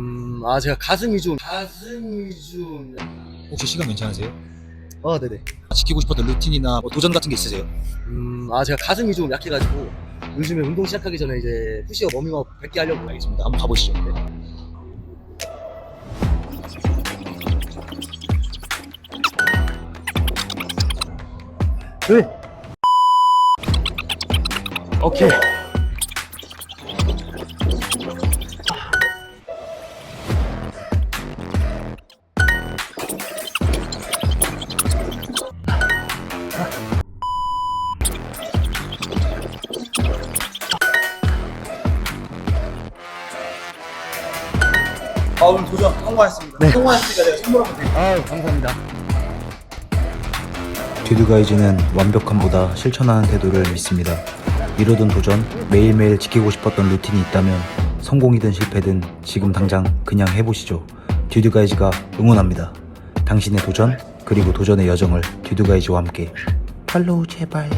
음, 아 제가 가슴이 좀 가슴이 좀. 혹시 시간 괜찮으세요? 아 네네. 지키고 싶었던 루틴이나 뭐 도전 같은 게 있으세요? 음, 아 제가 가슴이 좀 약해가지고 요즘에 운동 시작하기 전에 이제 푸시업, 워밍업 100개 하려고. 알겠습니다. 한번 가보시죠. 네. 네. 오케이. 아 오늘 도전 성공하셨습니다. 네. 성공하셨으니까 내가 선물 한번 드릴게요. 아 감사합니다. 듀드가이즈는 완벽함보다 실천하는 태도를 믿습니다. 이루던 도전, 매일매일 지키고 싶었던 루틴이 있다면 성공이든 실패든 지금 당장 그냥 해보시죠. 듀드가이즈가 응원합니다. 당신의 도전, 그리고 도전의 여정을 듀드가이즈와 함께 팔로우 제발.